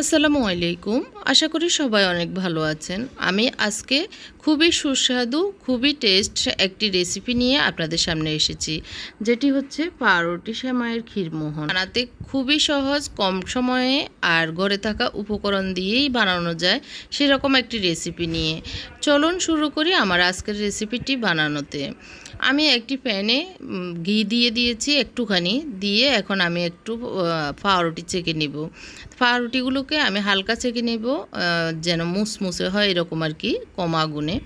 আসসালামু আলাইকুম। আশা করি সবাই অনেক ভালো আছেন। আমি আজকে খুবই সুস্বাদু, খুবই টেস্ট একটি রেসিপি নিয়ে আপনাদের সামনে এসেছি, যেটি হচ্ছে পাউরুটি সেমাইয়ের ক্ষীরমোহন বানাতে খুবই সহজ, কম সময়ে আর ঘরে থাকা উপকরণ দিয়েই বানানো যায় সেরকম একটি রেসিপি নিয়ে। চলুন শুরু করি আমার আজকের রেসিপিটি বানানোতে। আমি একটি প্যানে ঘি দিয়ে দিয়েছি একটুখানি, দিয়ে এখন আমি একটু পাউরুটি চেকে নিব। পাউরুটিগুলোকে আমি হালকা চেকে নেব যেন মুসমুসে হয় এরকম আর কি, কম আগুনে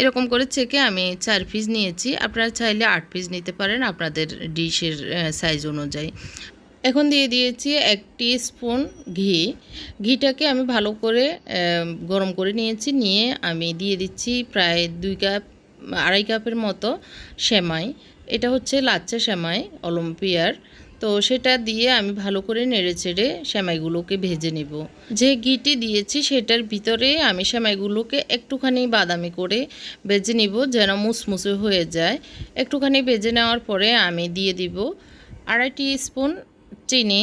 এরকম করে চেকে আমি চার পিস নিয়েছি। আপনারা চাইলে আট পিস নিতে পারেন আপনাদের ডিশের সাইজ অনুযায়ী। এখন দিয়ে দিয়েছি এক স্পুন ঘি। ঘিটাকে আমি ভালো করে গরম করে নিয়েছি। নিয়ে আমি দিয়ে দিচ্ছি প্রায় দুই কাপ আড়াই কাপের মতো সেমাই। এটা হচ্ছে লাচ্চা সেমাই, অলিম্পিয়ার। তো সেটা দিয়ে আমি ভালো করে নেড়ে চেড়ে সেমাইগুলোকে ভেজে নেব। যে ঘিটি দিয়েছি সেটার ভিতরে আমি সেমাইগুলোকে একটুখানি বাদামি করে ভেজে নিব যেন মুসমুসে হয়ে যায়। একটুখানি ভেজে নেওয়ার পরে আমি দিয়ে দিব আড়াই টি স্পুন চিনি।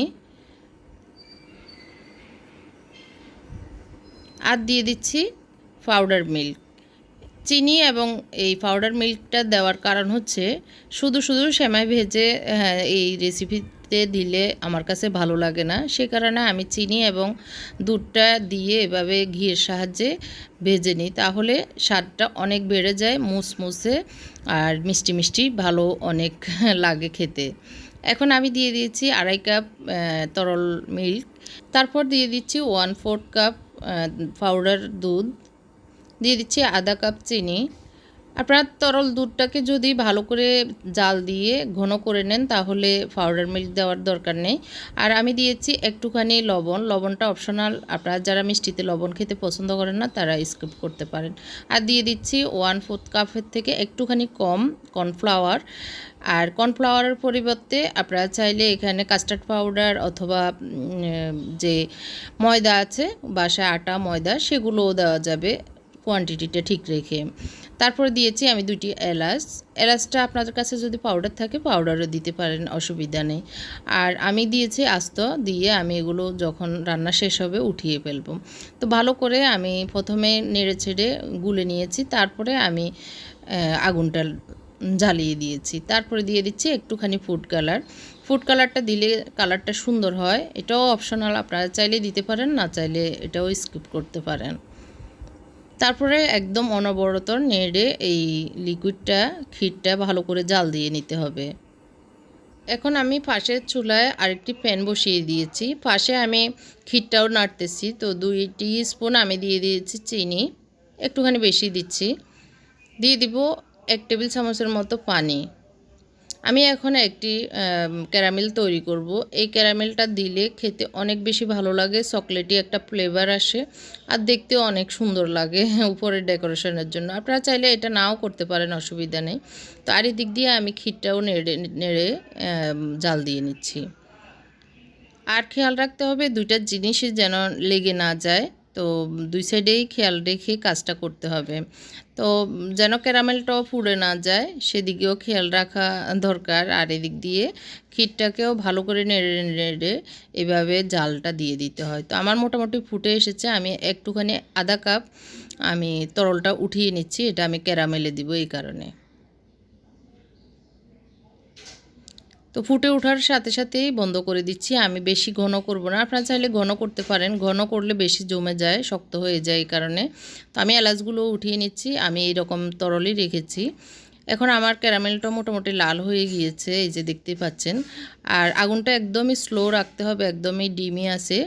আর দিয়ে দিচ্ছি পাউডার মিল্ক। চিনি এবং এই পাউডার মিল্কটা দেওয়ার কারণ হচ্ছে শুধু শুধু সেমাই ভেজে হ্যাঁ, এই রেসিপিতে দিলে আমার কাছে ভালো লাগে না। সে কারণে আমি চিনি এবং দুধটা দিয়ে এভাবে ঘিয়ের সাহায্যে ভেজে নিই। তাহলে স্বাদটা অনেক বেড়ে যায় মুসমুসে আর মিষ্টি মিষ্টি ভালো অনেক লাগে খেতে। এখন আমি দিয়ে দিয়েছি আড়াই কাপ তরল মিল্ক তারপর দিয়ে দিচ্ছি ওয়ান ফোর্থ কাপ পাউডার দুধ। দিয়ে দিচ্ছি আধা কাপ চিনি। আপনার তরল দুধটাকে যদি ভালো করে জাল দিয়ে ঘন করে নেন, তাহলে পাউডার মিল্ক দেওয়ার দরকার নেই। আর আমি দিয়েছি একটুখানি লবণ। লবণটা অপশনাল আপনারা যারা মিষ্টিতে লবণ খেতে পছন্দ করেন না, তারা স্কিপ করতে পারেন। আর দিয়ে দিচ্ছি ওয়ান ফোর্থ কাপের থেকে একটুখানি কম কর্নফ্লাওয়ার আর কর্নফ্লাওয়ারের পরিবর্তে আপনারা চাইলে এখানে কাস্টার্ড পাউডার অথবা যে ময়দা আছে, বাসায় আটা, ময়দা, সেগুলোও দেওয়া যাবে। কোয়ান্টিটিটা ঠিক রেখে। তারপরে দিয়েছি আমি দুটি এলাচ। এলাচটা আপনাদের কাছে যদি পাউডার থাকে পাউডারও দিতে পারেন, অসুবিধা নেই। আর আমি দিয়েছি আস্ত, দিয়ে আমি এগুলো যখন রান্না শেষ হবে উঠিয়ে ফেলব। তো ভালো করে আমি প্রথমে নেড়ে ছেড়ে গুলে নিয়েছি, তারপরে আমি আগুনটা জ্বালিয়ে দিয়েছি। তারপরে দিয়ে দিচ্ছি একটুখানি ফুড কালার ফুড কালারটা দিলে কালারটা সুন্দর হয়। এটাও অপশনাল আপনারা চাইলে দিতে পারেন, না চাইলে এটাও স্কিপ করতে পারেন। তারপরে একদম অনবরত নেড়ে এই লিকুইডটা, ক্ষীরটা ভালো করে জাল দিয়ে নিতে হবে। এখন আমি পাশের চুলায় আরেকটি প্যান বসিয়ে দিয়েছি। পাশে আমি ক্ষীরটাও নাড়তেছি। তো দুই স্পুন আমি দিয়ে দিয়েছি চিনি। একটুখানি বেশি দিচ্ছি। দিয়ে দিব এক টেবিল চামচের মতো পানি। আমি এখন একটি ক্যারামেল তৈরি করব। এই ক্যারামেলটা দিলে খেতে অনেক বেশি ভালো লাগে, চকলেটি একটা ফ্লেভার আসে আর দেখতেও অনেক সুন্দর লাগে উপরের ডেকোরেশনের জন্য। আপনারা চাইলে এটা নাও করতে পারেন, অসুবিধা নেই। তো আর দিক দিয়ে আমি ক্ষীরটাও নেড়ে নেড়ে জাল দিয়ে নিচ্ছি। আর খেয়াল রাখতে হবে দুইটা জিনিসই যেন লেগে না যায়। তো দুই সাইডেই খেয়াল রেখে কাজটা করতে হবে। তো যেন ক্যারামেলটাও পুড়ে না যায়, সেদিকেও খেয়াল রাখা দরকার। আর এদিক দিয়ে ক্ষীরটাকেও ভালো করে নেড়ে নেড়ে এভাবে জালটা দিয়ে দিতে হয়। তো আমার মোটামুটি ফুটে এসেছে। আমি একটুখানি আধা কাপ আমি তরলটা উঠিয়ে নিচ্ছি। এটা আমি ক্যারামেলে দিব এই কারণে। তো ফুটে ওঠার সাথে সাথেই বন্ধ করে দিচ্ছি। আমি বেশি ঘন করব না। আপনারা চাইলে ঘন করতে পারেন। ঘন করলে বেশি জমে যায়, শক্ত হয়ে যায় এই কারণে। তো আমি এলাচগুলো উঠিয়ে নিচ্ছি। আমি এই রকম তরলই রেখেছি। এখন আমার ক্যারামেলটা মোটামুটি লাল হয়ে গিয়েছে, এই যে দেখতেই পাচ্ছেন। আর আগুনটা একদমই স্লো রাখতে হবে, একদমই ডিমি আছে।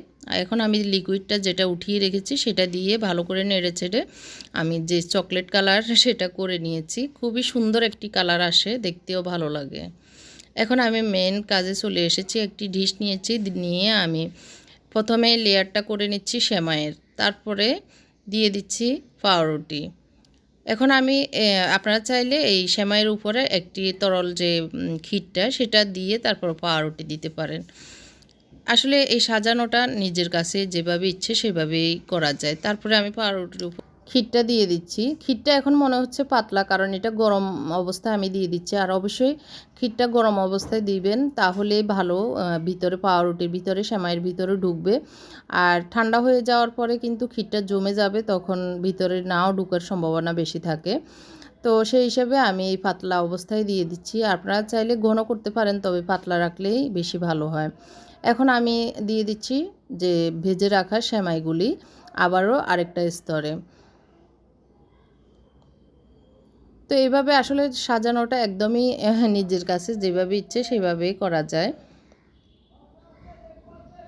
এখন আমি লিকুইডটা যেটা উঠিয়ে রেখেছি, সেটা দিয়ে ভালো করে নেড়ে ছেড়ে আমি যে চকলেট কালার, সেটা করে নিয়েছি। খুবই সুন্দর একটি কালার আসে, দেখতেও ভালো লাগে। এখন আমি মেন কাজে চলে এসেছি, একটি ডিশ নিয়েছি নিয়ে আমি প্রথমে লেয়ারটা করে নিচ্ছি সেমাইয়ের, তারপরে দিয়ে দিচ্ছি পাউরুটি। এখন আমি আপনারা চাইলে এই সেমাইয়ের উপরে একটি তরল যে ক্ষীরটা, সেটা দিয়ে তারপর পাউরুটি দিতে পারেন। আসলে এই সাজানোটা নিজের কাছে যেভাবে ইচ্ছে সেভাবেই করা যায়। তারপরে আমি পাউরুটির উপর ক্ষীরটা দিয়ে দিচ্ছি। ক্ষীরটা এখন মনে হচ্ছে পাতলা, কারণ এটা গরম অবস্থায় আমি দিয়ে দিচ্ছি। আর অবশ্যই ক্ষীরটা গরম অবস্থায় দিবেন, তাহলে ভালো ভিতরে পাউরুটির ভিতরে, সেমাইয়ের ভিতরে ঢুকবে। আর ঠান্ডা হয়ে যাওয়ার পরে কিন্তু ক্ষীরটা জমে যাবে, তখন ভিতরে নাও ঢুকার সম্ভাবনা বেশি থাকে। তো সেই হিসাবে আমি এই পাতলা অবস্থায় দিয়ে দিচ্ছি। আপনারা চাইলে ঘন করতে পারেন, তবে পাতলা রাখলেই বেশি ভালো হয়। এখন আমি দিয়ে দিচ্ছি যে ভেজে রাখা সেমাইগুলি, আবারও আরেকটা স্তরে। তো এইভাবে আসলে সাজানোটা একদমই নিজের কাছে যেভাবে ইচ্ছে সেভাবেই করা যায়।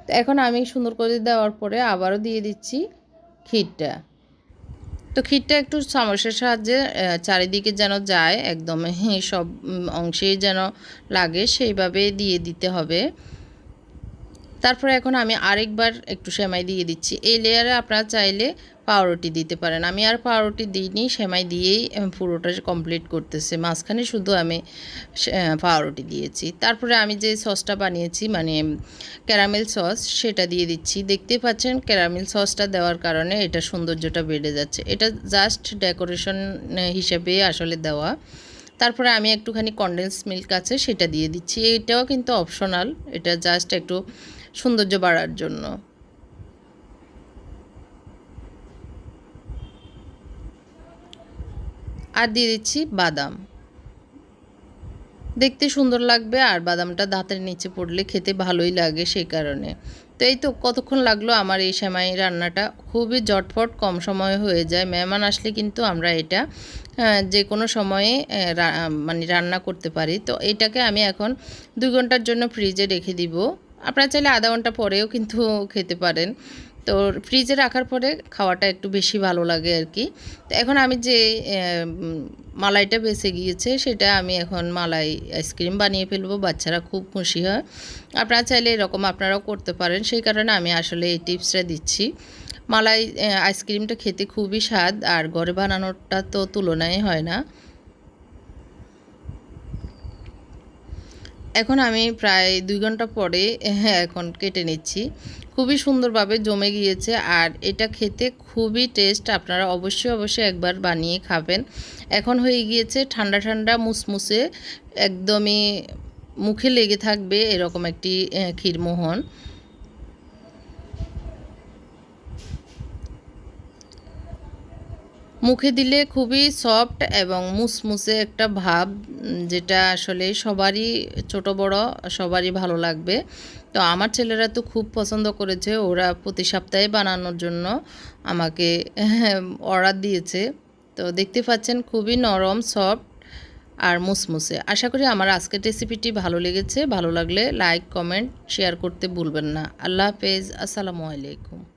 তো এখন আমি সুন্দর করে দেওয়ার পরে আবারও দিয়ে দিচ্ছি ক্ষীরটা। তো ক্ষীরটা একটু চামচের সাহায্যে চারিদিকে যেন যায়, একদম সব অংশেই যেন লাগে, সেইভাবে দিয়ে দিতে হবে। তারপরে এখন আমি আরেকবার একটু সেমাই দিয়ে দিচ্ছি। এই লেয়ারে আপনারা চাইলে পাউরুটি দিতে পারেন। আমি আর পাউরুটি দিইনি, সেমাই দিয়েই পুরোটা কমপ্লিট করতেছে। মাঝখানে শুধু আমি পাউরুটি দিয়েছি। তারপরে আমি যে সসটা বানিয়েছি মানে ক্যারামেল সস, সেটা দিয়ে দিচ্ছি। দেখতে পাচ্ছেন, ক্যারামেল সসটা দেওয়ার কারণে এটা সৌন্দর্যটা বেড়ে যাচ্ছে। এটা জাস্ট ডেকোরেশন হিসেবে আসলে দেওয়া। তারপরে আমি একটুখানি কনডেন্স মিল্ক আছে, সেটা দিয়ে দিচ্ছি। এটাও কিন্তু অপশনাল এটা জাস্ট একটু সৌন্দর্য বাড়ার জন্য। আর দিয়ে দিচ্ছি বাদাম। দেখতে সুন্দর লাগবে আর বাদামটা দাঁতের নিচে পড়লে খেতে ভালোই লাগে সেই কারণে। তো এই তো কতক্ষণ লাগল আমার এই সেমাই রান্নাটা? খুবই জটফট কম সময়ে হয়ে যায়। মেহমান আসলে কিন্তু আমরা এটা যে কোনো সময়ে মানে রান্না করতে পারি। তো এটাকে আমি এখন দুই ঘণ্টার জন্য ফ্রিজে রেখে দিব। আপনারা চাইলে আধা ঘণ্টা পরেও কিন্তু খেতে পারেন। তো ফ্রিজে রাখার পরে খাওয়াটা একটু বেশি ভালো লাগে আর কি। তো এখন আমি যে মালাইটা বেঁচে গিয়েছে, সেটা আমি এখন মালাই আইসক্রিম বানিয়ে ফেলব, বাচ্চারা খুব খুশি হয়। আপনারা চাইলে এরকম আপনারাও করতে পারেন, সেই কারণে আমি আসলে এই টিপসটা দিচ্ছি। মালাই আইসক্রিমটা খেতে খুবই স্বাদ, আর ঘরে বানানোটা তো তুলনায় হয় না। এখন আমি প্রায় দুই ঘণ্টা পরে হ্যাঁ এখন কেটে নিচ্ছি। খুবই সুন্দরভাবে জমে গিয়েছে আর এটা খেতে খুবই টেস্ট আপনারা অবশ্যই অবশ্যই একবার বানিয়ে খাবেন। এখন হয়ে গিয়েছে ঠান্ডা ঠান্ডা মুসমুসে, একদমই মুখে লেগে থাকবে এরকম একটি ক্ষীরমোহন। মুখে দিলে খুবই সফট এবং মুসমুসে একটা ভাব, যেটা আসলে সবারই, ছোট, বড়, সবারই ভালো লাগবে। তো আমার ছেলেরা তো খুব পছন্দ করেছে, ওরা প্রতি সপ্তাহে বানানোর জন্য আমাকে অর্ডার দিয়েছে। তো দেখতে পাচ্ছেন খুবই নরম সফট আর মুসমুসে। আশা করি আমার আজকের রেসিপিটি ভালো লেগেছে। ভালো লাগলে লাইক কমেন্ট শেয়ার করতে ভুলবেন না। আল্লাহ হাফেজ। আসসালামু আলাইকুম।